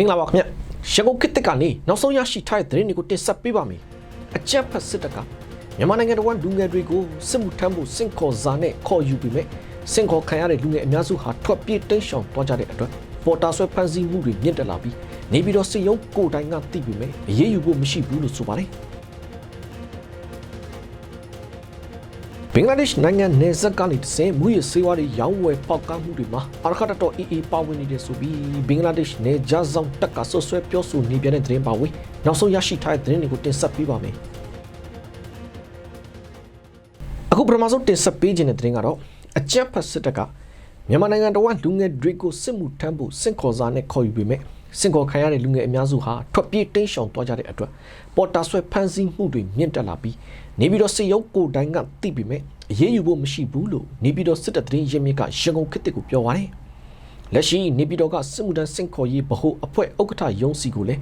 မင်္ဂလာပါခင်ဗျရန်ကုန်ခေတ်တစ်ကနေနောက်ဆုံးရရှိထားတဲ့သတင်းတွေကိုတင်ဆက်ပေးပါမယ်အကြက်ဖက်စစ်တပ်ကမြန်မာနိုင်ငံတော်လူငယ်တွေကိုစစ်မှုထမ်းဖို့စင့်ခေါ်စာနဲ့ခေါ်ယူပြီးမြဲစင့်ခေါ်ခံရတဲ့လူငယ်အများစုဟာထွက်ပြေးတိမ်းရှောင်သွားကြတဲ့အတွက်ပေါ်တာဆွဲဖန်ဆီးမှုတွေမြင့်တက်လာပြီးနေပြီးတော့စစ်ရုံးကိုယ်တိုင်ကသိပြီးမြဲအရေးယူဖို့မရှိဘူးလို့ဆိုပါတယ် င်္ဂလားဒေ့ရှ်နိုင်ငံနယ်စပ်ကနေတဆင်မူရစေဝါတွေရောင်းဝယ်ပေါက်ကားမှုတွေမှာအာရခတ်တော်အေးအေးပါဝင်နေတဲ့ဆိုပြီးဘင်္ဂလားဒေ့ရှ်နယ်ဂျာဆောင်တက်ကဆွဆွဲပြောဆိုနေပြတဲ့သတင်းပါဝင်နောက်ဆုံးရရှိထားတဲ့သတင်းတွေကိုတင်ဆက်ပေးပါမယ်အခုပထမဆုံးတင်ဆက်ပေးခြင်းတဲ့သတင်းကတော့အကြက်ဖက်စစ်တပ်ကမြန်မာနိုင်ငံတော်ကလူငယ်တွေကိုစစ်မှုထမ်းဖို့စင့်ခေါ်စာနဲ့ခေါ်ယူပေမဲ့ စင့်ခေါ်ခံရတဲ့လူငယ်အများစုဟာထွက်ပြေးတိမ်းရှောင်သွားကြတဲ့အတွက်ပေါ်တာဆွဲဖမ်းဆီးမှုတွေမြင့်တက်လာပြီးနေပြီးတော့စစ်ရုပ်ကိုယ်တိုင်ကသိပေမဲ့အရေးယူဖို့မရှိဘူးလို့နေပြီးတော့စစ်တပ်သတင်းရင်းမြစ်ကရန်ကုန်ခေတ်ကိုပြောပါတယ်လက်ရှိနေပြည်တော်ကစစ်မှုထမ်းစင့်ခေါ်ရေးဗဟိုအဖွဲ့ဥက္ကဋ္ဌရုံးစီကိုလည်း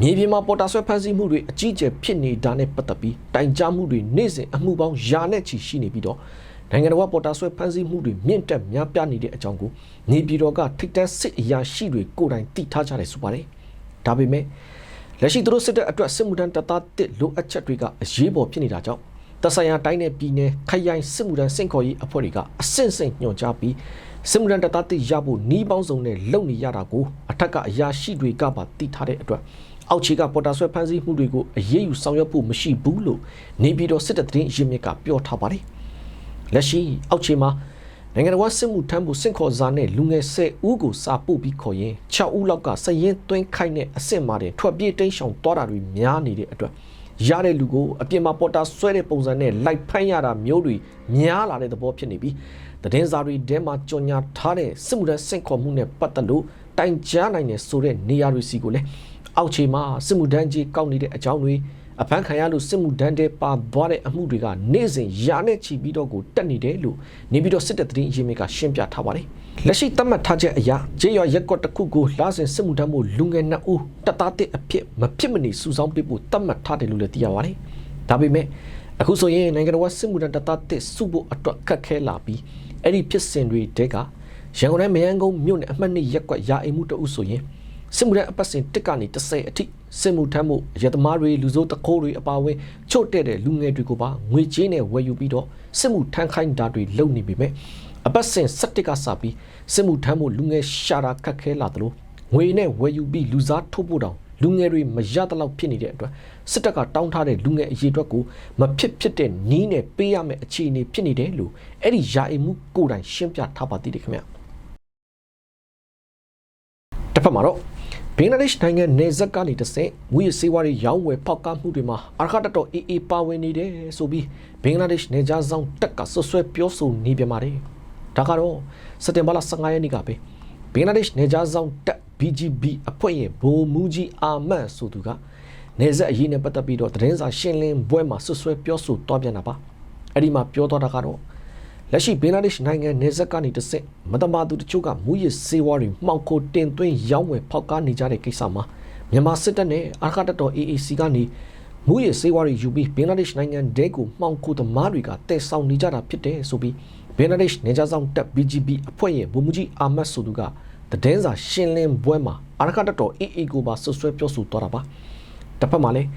မြေပြင်မှာပေါ်တာဆွဲဖမ်းဆီးမှုတွေအကြီးအကျယ်ဖြစ်နေတာနဲ့ပတ်သက်ပြီးတိုင်ကြားမှုတွေနေ့စဉ်အမှုပေါင်းယာနဲ့ချီရှိနေပြီးတော့ နိုင်ငံတော်ကပေါ်တာဆွဲဖမ်းဆီးမှုတွေမြင့်တက်များပြားနေတဲ့အကြောင်းကိုနေပြည်တော်ကထိတ်တန့်စစ်အရာရှိတွေကိုယ်တိုင်သိထားကြတယ်ဆိုပါတယ်ဒါပေမဲ့လက်ရှိသူတို့စစ်တပ်အတွက်စစ်မှုထမ်းတပ်သားတစ်လိုအပ်ချက်တွေကအရေးပေါ်ဖြစ်နေတာကြောင့်တဆိုင်ရာတိုင်းနယ်ပြည်နယ်ခရိုင်စစ်မှုထမ်းစင့်ခေါ်ရေးအဖွဲ့တွေကအဆင့်ဆင့်ညွှန်ကြားပြီးစစ်မှုထမ်းတပ်သားတစ်ရဖို့နှီးပေါင်းစုံနဲ့လုပ်နေရတာကိုအထက်ကအရာရှိတွေကပါသိထားတဲ့အတွက်အောက်ခြေကပေါ်တာဆွဲဖမ်းဆီးမှုတွေကိုအရေးယူဆောင်ရွက်ဖို့မရှိဘူးလို့နေပြည်တော်စစ်တပ်သတင်းရင်းမြစ်ကပြောထားပါတယ် လက်ရှိအောက်ခြေမှာနိုင်ငံတော်စစ်မှုထမ်းဖို့စင့်ခေါ်စာနဲ့လူငယ်10ဦးကိုစာပို့ပြီးခေါ်ရင်6ဦးလောက်ကစရင်သွင်းခိုက်တဲ့အဆင့်မှာတင်ထွက်ပြေးတိမ်းရှောင်သွားတာတွေများနေတဲ့အတွက်ရတဲ့လူကိုအပြင်မှာပေါ်တာဆွဲတဲ့ပုံစံနဲ့လိုက်ဖမ်းရတာမျိုးတွေများလာတဲ့သဘောဖြစ်နေပြီးသတင်းစာတွေထဲမှာကြော်ညာထားတဲ့စစ်မှုထမ်းစင့်ခေါ်မှုနဲ့ပတ်သက်လို့တိုင်ကြားနိုင်တဲ့ဆိုတဲ့နေရာတွေစီကိုလည်းအောက်ခြေမှာစစ်မှုထမ်းကြီးကောက်နေတဲ့အကြောင်းတွေ အဖမ်းခံရလို့စစ်မှုတန်းတဲ့ပါသွားတဲ့အမှုတွေကနေ့စဉ်ရာနဲ့ချီပြီးတော့ကိုတက်နေတယ်လို့နေပြီးတော့စစ်တပ်သတင်းအရင်းမြစ်ကရှင်းပြထားပါတယ်။လက်ရှိသတ်မှတ်ထားချက်အရဂျေရွာရက်ကွက်တစ်ခုကိုလာစဉ်စစ်မှုတန်းမှုလူငယ်နှစ်ဦးတပ်သားတစ်အဖြစ်မဖြစ်မနေစုဆောင်းပေးဖို့သတ်မှတ်ထားတယ်လို့လည်းသိရပါတယ်။ဒါပေမဲ့အခုဆိုရင်နိုင်ငံတော်စစ်မှုတန်းတပ်သားတစ်စုဖို့အတွက်ခက်ခဲလာပြီးအဲ့ဒီဖြစ်စဉ်တွေတဲကရန်ကုန်တိုင်းမယန်းကုန်းမြို့နယ်အမှတ်2ရက်ကွက်ရာအိမ်မှုတအုပ်ဆိုရင် စစ်မှုထမ်းအပတ်စဉ်တစ်ကနေ30အထိစစ်မှုထမ်းမှုရတမားတွေလူစိုးတခိုးတွေအပါအဝင်ချို့တဲ့တဲ့လူငယ်တွေကိုပါငွေကြေးနဲ့ဝယ်ယူပြီးတော့စစ်မှုထမ်းခိုင်းတာတွေလုပ်နေပြီမဲ့အပတ်စဉ်17ကစပြီးစစ်မှုထမ်းမှုလူငယ်ရှာတာခက်ခဲလာသလိုငွေနဲ့ဝယ်ယူပြီးလူစားထုတ်ဖို့တောင်လူငယ်တွေမရတဲ့လောက်ဖြစ်နေတဲ့အတွက်စစ်တပ်ကတောင်းထားတဲ့လူငယ်အရေးအတွက်ကိုမဖြစ်ဖြစ်တဲ့နီးနဲ့ပေးရမယ့်အခြေအနေဖြစ်နေတယ်လို့အဲ့ဒီယာအိမ်မှုကိုယ်တိုင်ရှင်းပြထားပါသေးတယ်ခင်ဗျတစ်ဖက်မှာတော့ ဘင်္ဂလားဒေ့ရှ်နိုင်ငံနေဇက်ကနေတဆင့်ဝီစီဝါရီရောင်းဝယ်ဖောက်ကားမှုတွေမှာအာခတ်တော်အေးအေးပါဝင်နေတယ်ဆိုပြီးဘင်္ဂလားဒေ့ရှ်နေဂျာဆောင်တက်ကဆွဆွဲပြောဆိုနေပြပါတယ်ဒါကတော့စက်တင်ဘာလ15ရက်နေ့ကပဲဘင်္ဂလားဒေ့ရှ်နေဂျာဆောင်တက် BGB အဖွဲ့ရဲ့ဘိုမူကြီးအာမတ်ဆိုသူကနေဇက်အရေးနဲ့ပတ်သက်ပြီးတော့သတင်းစာရှင်းလင်းပွဲမှာဆွဆွဲပြောဆိုသွားပြန်တာပါအဲ့ဒီမှာပြောသွားတာကတော့ လက်ရှိဘင်္ဂလားဒေ့ရှ်နိုင်ငံနေဆက်ကနေတဆင့်မတမာသူတချို့ကမူရစ်စေဝါတွေမှောက်ခိုတင်သွင်းရောင်းဝယ်ဖောက်ကားနေကြတဲ့ကိစ္စမှာမြန်မာစစ်တပ်နဲ့အာခတ်တော် AAC ကနေမူရစ်စေဝါတွေယူပြီးဘင်္ဂလားဒေ့ရှ်နိုင်ငံဒဲကိုမှောက်ခိုသမားတွေကတဲဆောင်နေကြတာဖြစ်တယ်ဆိုပြီးဘင်္ဂလားဒေ့ရှ်နေကြဆောင်တပ် BGB အဖွဲ့ရဲ့ဗိုလ်မှူးကြီးအာမတ်ဆိုသူကတည်င်းစာရှင်းလင်းပွဲမှာအာခတ်တော် AA ကိုပါဆွဆွဲပြောဆိုသွားတာပါတစ်ဖက်မှာလည်း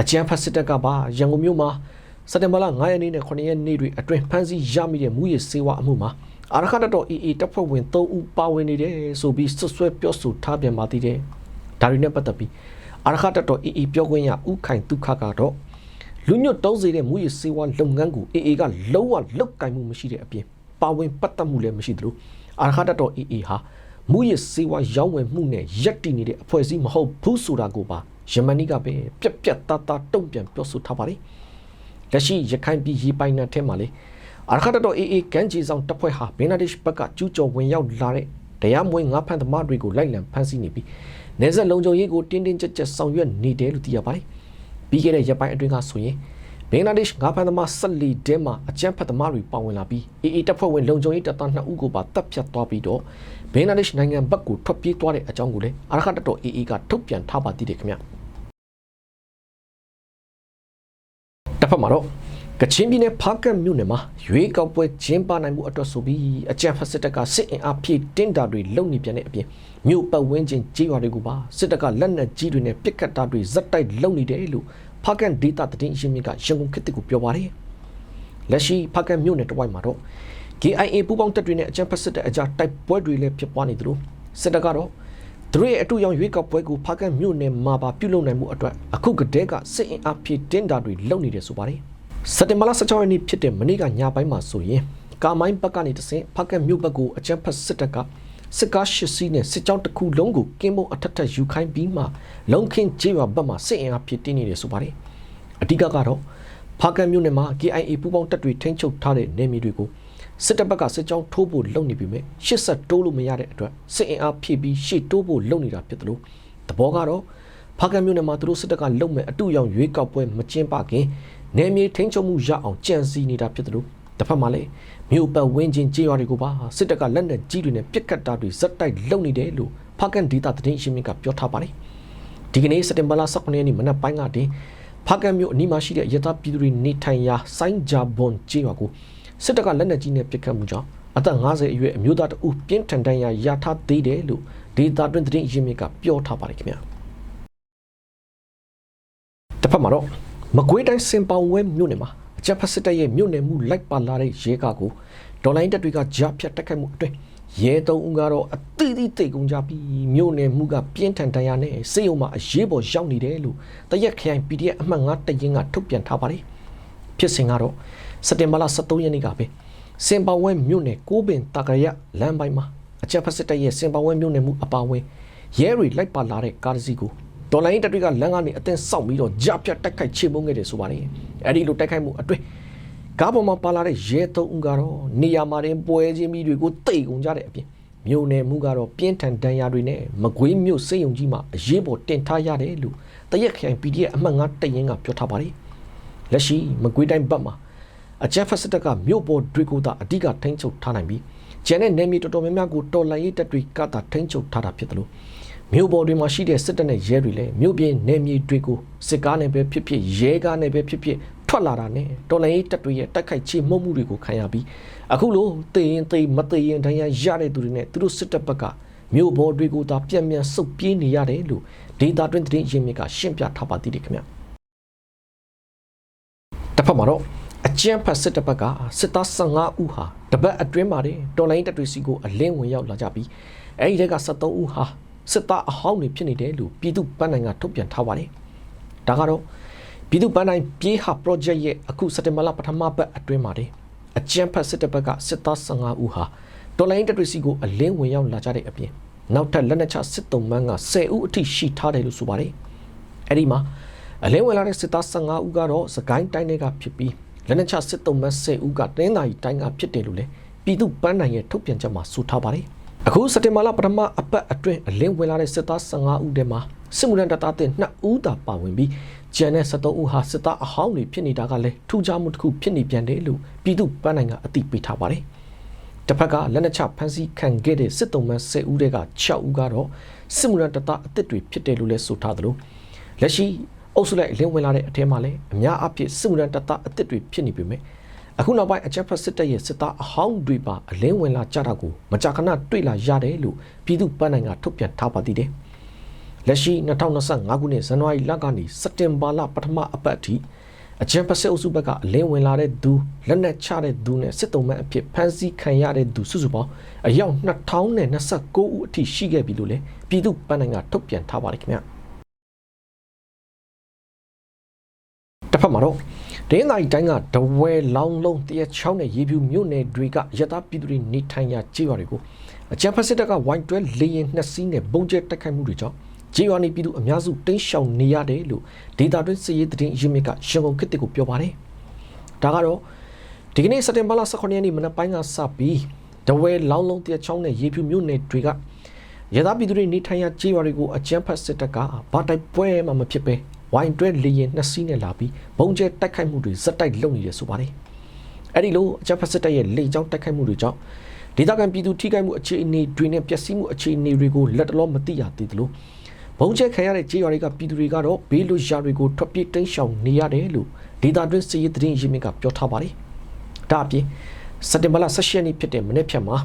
အကြမ်းဖက်စစ်တပ်ကပါရန်ကုန်မြို့မှာ စက်တင်ဘာလ9ရက်နေ့နဲ့9ရက်နေ့တွေအတွင်းဖမ်းဆီးရမိတဲ့မူရစေဝါအမှုမှာအာရခတ်တော် AA တပ်ဖွဲ့ဝင်3ဦးပါဝင်နေတယ်ဆိုပြီးဆွဆွဲပြောဆိုထားပြန်ပါသေးတယ်။ဒါတွေနဲ့ပတ်သက်ပြီးအာရခတ်တော် AA ပြောခွင့်ရဥခိုင်ဒုက္ခကတော့လူညွတ်တုံးစေတဲ့မူရစေဝါလုပ်ငန်းကို AA ကလုံးဝလုတ်ကင်မှုမရှိတဲ့အပြင်ပါဝင်ပတ်သက်မှုလည်းမရှိသလိုအာရခတ်တော် AA ဟာမူရစေဝါရောင်းဝယ်မှုနဲ့ရက်တည်နေတဲ့အဖွဲ့အစည်းမဟုတ်ဘူးဆိုတာကိုပါယမနီကပဲပြက်ပြက်သားသားတုံ့ပြန်ပြောဆိုထားပါတယ်။ လက်ရှိရခိုင်ပြည်ရေးပိုင်းနယ်ထဲမှာလေအာခတ်တော်အေအေကန်ဂျီဆောင်တပ်ဖွဲ့ဟာဘင်္ဂလားဒေ့ရှ်ဘက်ကကျူးကျော်ဝင်ရောက်လာတဲ့တရားမဝင်ငါးဖမ်းသမားတွေကိုလိုက်လံဖမ်းဆီးနေပြီးနေဆက်လုံခြုံရေးကိုတင်းတင်းကြပ်ကြပ်ဆောင်ရွက်နေတယ်လို့သိရပါတယ်။ပြီးခဲ့တဲ့ရက်ပိုင်းအတွင်းကဆိုရင်ဘင်္ဂလားဒေ့ရှ်ငါးဖမ်းသမားဆက်လီတဲမှာအကြမ်းဖက်သမားတွေပါဝင်လာပြီးအေအေတပ်ဖွဲ့ဝင်လုံခြုံရေးတပ်သား2ဦးကိုပါတပ်ဖြတ်သွားပြီးတော့ဘင်္ဂလားဒေ့ရှ်နိုင်ငံဘက်ကိုထွက်ပြေးသွားတဲ့အကြောင်းကိုလည်းအာခတ်တော်အေအေကထုတ်ပြန်ထားပါသေးတယ်ခင်ဗျ။ တစ်ဖက်မှာတော့ကချင်ပြည်နယ်ဖားကတ်မြို့နယ်မှာရွေးကောက်ပွဲကျင်းပနိုင်မှုအတွက်ဆိုပြီးအကြံဖက်စစ်တပ်ကစစ်အင်အားဖြည့်တင်းတာတွေလုပ်နေပြန်တဲ့အပြင်မြို့ပတ်ဝန်းကျင်ကြေးရွာတွေကိုပါစစ်တပ်ကလက်နက်ကြီးတွေနဲ့ပစ်ခတ်တာတွေဇက်တိုက်လုပ်နေတယ်လို့ဖားကတ်ဒေတာတည်င်းရင်းမြစ်ကရန်ကုန်ခေတ်ကိုပြောပါတယ်လက်ရှိဖားကတ်မြို့နယ်တစ်ဝိုက်မှာတော့ KIA ပူးပေါင်းတပ်တွေနဲ့အကြံဖက်စစ်တပ်အကြားတိုက်ပွဲတွေလည်းဖြစ်ပွားနေသလိုစစ်တပ်ကတော့ သူတို့ရဲ့အတူရောင်ရွေးကောက်ပွဲကိုဖားကတ်မြို့နယ်မှာပါပြုလုပ်နိုင်မှုအတွက်အခုကတည်းကစစ်အင်အားဖြည့်တင်းတာတွေလုပ်နေတယ်ဆိုပါတယ်စက်တင်ဘာလ16ရက်နေ့ဖြစ်တဲ့မနေ့ကညပိုင်းမှာဆိုရင်ကာမိုင်းဘက်ကနေတဆင့်ဖကက်မြို့ဘက်ကိုအကြမ်းဖက်စစ်တပ်ကစစ်ကားရှစ်စီးနဲ့စစ်ကြောင်းတစ်ခုလုံးကိုကင်းမုံအထက်ထက်ယူခိုင်းပြီးမှလုံခင်းကျေးရွာဘက်မှာစစ်အင်အားဖြစ်တင်းနေတယ်ဆိုပါတယ်အဓိကကတော့ဖကက်မြို့နယ်မှာ KIA ပူးပေါင်းတပ်တွေထိန်းချုပ်ထားတဲ့နေမြေတွေကို စစ်တပ်ဘက်ကစစ်ကြောင်းထိုးဖို့လုပ်နေပြီမဲ့ရှစ်ဆက်တိုးလို့မရတဲ့အတွက်စစ်အင်အားဖြည့်ပြီးရှေ့တိုးဖို့လုပ်နေတာဖြစ်တယ်လို့သဘောကတော့ဖကက်မြို့နယ်မှာသူတို့စစ်တပ်ကလုံမဲ့အတူရောင်ရွေးကောက်ပွဲမကျင်းပခင်နေမြေထိန်းချုပ်မှုရအောင်ကြံစည်နေတာဖြစ်တယ်လို့တစ်ဖက်မှာလည်းမြို့ပတ်ဝန်းကျင်ကြေးရွာတွေကိုပါစစ်တပ်ကလက်နက်ကြီးတွေနဲ့ပစ်ခတ်တာတွေဇက်တိုက်လုပ်နေတယ်လို့ဖကန်ဒေတာသတင်းရှင်မြစ်ကပြောထားပါတယ်ဒီကနေ့စက်တင်ဘာလ18ရက်နေ့မနက်ပိုင်းကတည်းဖကန်မြို့အနီးမှာရှိတဲ့ရသပြည်သူတွေနေထိုင်ရာဆိုင်းဂျာဘွန်ကြေးရွာကို စစ်တပ်ကလက်နက်ကြီးနဲ့ပစ်ခတ်မှုကြောင့်အသက်50အရွယ်အမျိုးသားတဦးပြင်းထန်ဒဏ်ရာရထားသေးတယ်လို့ဒေတာတွင်သတင်းရင်းမြစ်ကပြောထားပါတယ်ခင်ဗျာတစ်ဖက်မှာတော့မကွေးတိုင်းစင်ပောင်ဝဲမြို့နယ်မှာအကြမ်းဖက်စစ်တပ်ရဲ့မြို့နယ်မှုလိုက်ပါလာတဲ့ရဲကားကိုဒေါ်လိုင်းတပ်တွေကကြားဖြတ်တက်ခိုက်မှုအတွင်းရဲတုံးဦးကတော့အသီးသီးတိတ်ကုန်ကြပြီးမြို့နယ်မှုကပြင်းထန်တန်ရာနဲ့စေယုံမှာအရေးပေါ်ရောက်နေတယ်လို့တရက်ခရိုင် PDF အမှတ်9တရင်ကထုတ်ပြန်ထားပါတယ်ဖြစ်စဉ်ကတော့ စက်တင်ဘာလ23ရက်နေ့ကပဲစင်ပောင်ဝဲမြို့နယ်ကိုးပင်တာကရလမ်းပိုင်းမှာအကြမ်းဖက်စစ်တပ်ရဲ့စင်ပောင်ဝဲမြို့နယ်မှုအပါအဝင်ရဲတွေလိုက်ပါလာတဲ့ကားတစ်စီးကိုဒေါ်လာရင်းတပ်တွေကလမ်းကနေအသင်းဆောက်ပြီးတော့ကြပြတ်တိုက်ခိုက်ချေမှုန်းခဲ့တယ်ဆိုပါတယ်အဲ့ဒီလိုတိုက်ခိုက်မှုအတွင်းကားပေါ်မှာပါလာတဲ့ရဲသုံးဦးကတော့နေရာမှာတင်ပွဲချင်းမိတွေကိုတိတ်ကုန်ကြတဲ့အပြင်မြို့နယ်မှုကတော့ပြင်းထန်ဒဏ်ရာတွေနဲ့မကွေးမြို့စေယုံကြီးမှာအရေးပေါ်တင်ထားရတယ်လို့တရက်ခိုင် PDF အမှတ်9တရင်ကပြောထားပါတယ်လက်ရှိမကွေးတိုင်းဘက်မှာ အကြမ်းဖက်စစ်တပ်ကမြို့ပေါ်တွေကိုသာအဓိကထိန်းချုပ်ထားနိုင်ပြီးကျန်တဲ့နယ်မြေတော်တော်များများကိုတော်လှန်ရေးတပ်တွေကသာထိန်းချုပ်ထားတာဖြစ်တယ်လို့မြို့ပေါ်တွေမှာရှိတဲ့စစ်တပ်နဲ့ရဲတွေလည်းမြို့ပြင်နယ်မြေတွေကိုစစ်ကားနဲ့ပဲဖြစ်ဖြစ်ရဲကားနဲ့ပဲဖြစ်ဖြစ်ထွက်လာတာနဲ့တော်လိုင်းရေးတပ်တွေရဲ့တိုက်ခိုက်ချေမှုမှုတွေကိုခံရပြီးအခုလိုတေရင်တေမတေရင်တိုင်းရရတဲ့သူတွေနဲ့သူတို့စစ်တပ်ဘက်ကမြို့ပေါ်တွေကိုသာပြက်ပြက်စုပ်ပြေးနေရတယ်လို့ဒေတာတွင်သတင်းရင်းမြစ်ကရှင်းပြထားပါသေးတယ်ခင်ဗျတစ်ဖက်မှာတော့ အကြမ်းဖက်စစ်တပ်ဘက်ကစစ်သား15ဦးဟာတပတ်အတွင်းမှာတဲ့တော်လိုင်းတပ်တွေစီကိုအလင်းဝင်ရောက်လာကြပြီးအဲဒီတဲက73ဦးဟာစစ်သားအဟောင်းတွေဖြစ်နေတယ်လို့ပြည်သူ့ပန်းနိုင်ကထုတ်ပြန်ထားပါတယ်။ဒါကတော့ပြည်သူ့ပန်းနိုင်ပြေးဟာ project ရဲ့အခုစက်တင်ဘာလပထမပတ်အတွင်းမှာတဲ့အကြမ်းဖက်စစ်တပ်ဘက်ကစစ်သား15ဦးဟာဒေါ်လာရင်းတက်တွေစီကိုအလင်းဝင်ရောက်လာကြတဲ့အပြင်နောက်ထပ်လက်နက်ချစစ်တုံးမန်းက10ဦးအထိရှိထားတယ်လို့ဆိုပါတယ်။အဲ့ဒီမှာအလင်းဝင်လာတဲ့စစ်သား15ဦးကတော့စကိုင်းတိုင်းတွေကဖြစ်ပြီး လက်နက်ချစစ်တုံးမန်း10ဦးကတင်းသာရီတိုင်းကဖြစ်တယ်လို့လည်းပြည်သူ့ပန်းနိုင်ရဲ့ထုတ်ပြန်ချက်မှာဆိုထားပါတယ်။အခုစက်တင်ဘာလပထမအပတ်အတွင်းအလင်းဝင်လာတဲ့စစ်သား15ဦးထဲမှာစစ်မှုထမ်းတပ်သားတင်2ဦးသာပါဝင်ပြီးကျန်တဲ့73ဦးဟာစစ်သားအဟောင်းတွေဖြစ်နေတာကလည်းထူးခြားမှုတစ်ခုဖြစ်နေပြန်တယ်လို့ပြည်သူ့ပန်းနိုင်ကအသိပေးထားပါတယ်။တစ်ဖက်ကလက်နက်ချဖမ်းဆီးခံခဲ့တဲ့စစ်တုံးမ10ဦးတွေက6ဦးကတော့စစ်မှုထမ်းတပ်သားအသစ်တွေဖြစ်တယ်လို့လည်းဆိုထားသလိုလက်ရှိ အုပ်စုလိုက်အလင်းဝင်လာတဲ့အထက်မှာလည်းအများအပြားစစ်မှုထမ်းတပ်သားအသစ်တွေဖြစ်နေပေမဲ့အခုနောက်ပိုင်းအကြက်ဖက်စစ်တပ်ရဲ့စစ်သားအဟောင်းတွေပါအလင်းဝင်လာကြတာကိုမကြာခဏတွေ့လာရတယ်လို့ပြည်သူ့ပန်းနိုင်ကထုတ်ပြန်ထားပါသေးတယ်။လက်ရှိ2025ခုနှစ်ဇန်နဝါရီလကနေစက်တင်ဘာလပထမအပတ်အထိအကြက်ဖက်စစ်အုပ်စုဘက်ကအလင်းဝင်လာတဲ့သူလက်နက်ချတဲ့သူနဲ့စစ်တုံးမန်အဖြစ်ဖမ်းဆီးခံရတဲ့သူစုစုပေါင်းအယောက်2029ဦးအထိရှိခဲ့ပြီလို့လည်းပြည်သူ့ပန်းနိုင်ကထုတ်ပြန်ထားပါတယ်ခင်ဗျာ။ က်မှာတော့ဒင်းတိုင်းတိုင်းကဒဝဲလောင်းလုံးတရချောင်းနဲ့ရေပြူမြို့နယ်တွေကရတပြည်သူတွေနေထိုင်ရာကြေးရွာတွေကိုအကြံဖက်စစ်တပ်ကဝိုင်းတွဲလေရင်နှစ်စီးနဲ့ပုံကျဲတိုက်ခိုက်မှုတွေကြောင့်ကြေးရွာနေပြည်သူအများစုတိမ်းရှောင်နေရတယ်လို့ဒေတာတွင်းစစ်ရေးတရင်ရင်းမြစ်ကရန်ကုန်ခေတ်ကိုပြောပါတယ်။ဒါကတော့ဒီကနေ့စက်တင်ဘာလ18ရက်နေ့မနက်ပိုင်းကစပြီးဒဝဲလောင်းလုံးတရချောင်းနဲ့ရေပြူမြို့နယ်တွေကရတပြည်သူတွေနေထိုင်ရာကြေးရွာတွေကိုအကြံဖက်စစ်တပ်ကဘာတိုက်ပွဲမှမဖြစ်ပဲ ဝိုင်တွဲလေရင်နှစ်စီးနဲ့လာပြီးဘုံကျဲတိုက်ခိုက်မှုတွေဇက်တိုက်လုပ်နေတယ်ဆိုပါတယ်။အဲ့ဒီလိုအကြမ်းဖက်စစ်တပ်ရဲ့လေကြောင်းတိုက်ခိုက်မှုတွေကြောင့်ဒေသခံပြည်သူထိခိုက်မှုအခြေအနေတွေနဲ့ပျက်စီးမှုအခြေအနေတွေကိုလက်တလောမသိရသေးသလိုဘုံကျဲခံရတဲ့ကြေးရွာတွေကပြည်သူတွေကတော့ဘေးလွတ်ရာတွေကိုထွက်ပြေးတိမ်းရှောင်နေရတယ်လို့ဒေတာတွင်းစစ်ရေးသတင်းရင်းမြစ်ကပြောထားပါတယ်ဒါအပြင်စက်တင်ဘာလ16ရက်နေ့ဖြစ်တဲ့မနေ့ဖြတ်မှာ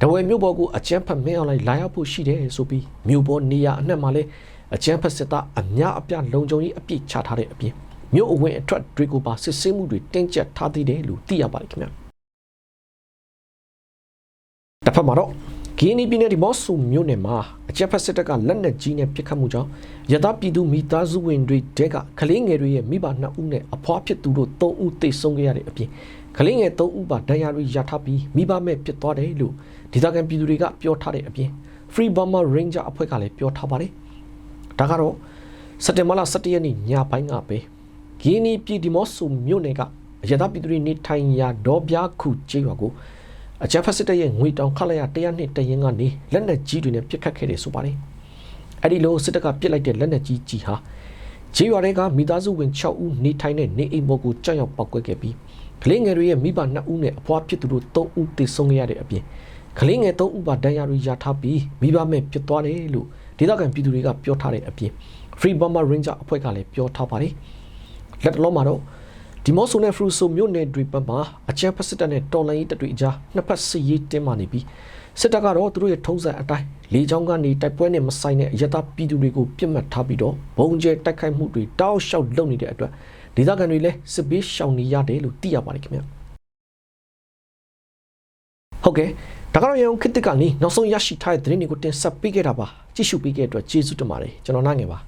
တဝယ်မြို့ပေါ်ကိုအကြမ်းဖက်မင်းအောင်လိုက်လာရောက်ဖို့ရှိတယ်ဆိုပြီးမြို့ပေါ်နေရာအနှံ့မှာလည်း အကြမ်းဖက်စစ်သားအများအပြားလုံခြုံရေးအပြည့်ချထားတဲ့အပြင်မြို့အဝင်အထွက်တွေကိုပါစစ်ဆေးမှုတွေတင်းကျပ်ထားသေးတယ်လို့သိရပါတယ်ခင်ဗျာတစ်ဖက်မှာတော့ဂီနီပြည်နယ်ဒီမော့ဆူမြို့နယ်မှာအကြမ်းဖက်စစ်တပ်ကလက်နက်ကြီးနဲ့ပစ်ခတ်မှုကြောင့်ရသပြည်သူမိသားစုဝင်တွေတဲကကလေးငယ်တွေရဲ့မိဘနှစ်ဦးနဲ့အဖွားဖြစ်သူတို့၃ဦးသေဆုံးခဲ့ရတဲ့အပြင်ကလေးငယ်၃ဦးပါဒဏ်ရာတွေရထားပြီးမိဘမဲ့ဖြစ်သွားတယ်လို့ဒေသခံပြည်သူတွေကပြောထားတဲ့အပြင် Free Burma Ranger အဖွဲ့ကလည်းပြောထားပါတယ်။ ဒါကတော့စက်တင်ဘာလ17ရက်နေ့ညပိုင်းကပဲဂီနီပြည်ဒီမော့ဆူမြို့နယ်ကအရသပြည်သူတွေနေထိုင်ရာဒေါ်ပြားခုကျေးရွာကိုအကြမ်းဖက်စစ်တပ်ရဲ့ငွေတောင်ခလိုက်ရ100နှစ်တရင်ကနေလက်နက်ကြီးတွေနဲ့ပစ်ခတ်ခဲ့တယ်ဆိုပါတယ်။အဲ့ဒီလိုစစ်တပ်ကပစ်လိုက်တဲ့လက်နက်ကြီးကြီးဟာဂျေးရွာတွေကမိသားစုဝင်6ဦးနေထိုင်တဲ့နေအိမ်ပေါ်ကိုကြောက်ရောက်ပောက်ကွဲခဲ့ပြီးကလေးငယ်တွေရဲ့မိဘ2ဦးနဲ့အဖွားဖြစ်သူတို့3ဦးသေဆုံးခဲ့ရတဲ့အပြင်ကလေးငယ်3ဦးပါဒဏ်ရာတွေရထားပြီးမိဘမဲ့ပြစ်သွားတယ်လို့ ဒေသခံပြည်သူတွေကပြောထားတဲ့အပြင် Free Burma Ranger အဖွဲ့ကလည်းပြောထားပါတယ်။လက်တလုံးမှာတော့ဒီမော့ဆိုနဲ့ဖရူဆိုမြို့နယ်တွေဘက်မှာအချမ်းဖက်စစ်တပ်နဲ့တော်လိုင်းရေးတပ်တွေအကြားနှစ်ဖက်စစ်ရေးတင်းမာနေပြီးစစ်တပ်ကတော့သူတို့ရဲ့ထုံးစံအတိုင်းလေကြောင်းကနေတိုက်ပွဲနဲ့မဆိုင်တဲ့အရတားပြည်သူတွေကိုပြစ်မှတ်ထားပြီးတော့ဘုံကျဲတိုက်ခိုက်မှုတွေတောက်လျှောက်လုပ်နေတဲ့အတွက်ဒေသခံတွေလည်းစစ်ဘေးရှောင်နေရတယ်လို့သိရပါတယ်ခင်ဗျဟုတ်ကဲ့ ဒါကတော့ရန်ကုန်ခေတ်သစ်ကနေနောက်ဆုံးရရှိထားတဲ့သတင်းတွေကိုတင်ဆက်ပေးခဲ့တာပါကြည့်ရှုပေးခဲ့တဲ့အတွက်ကျေးဇူးတင်ပါတယ်ကျွန်တော်နိုင်ငယ်ပါ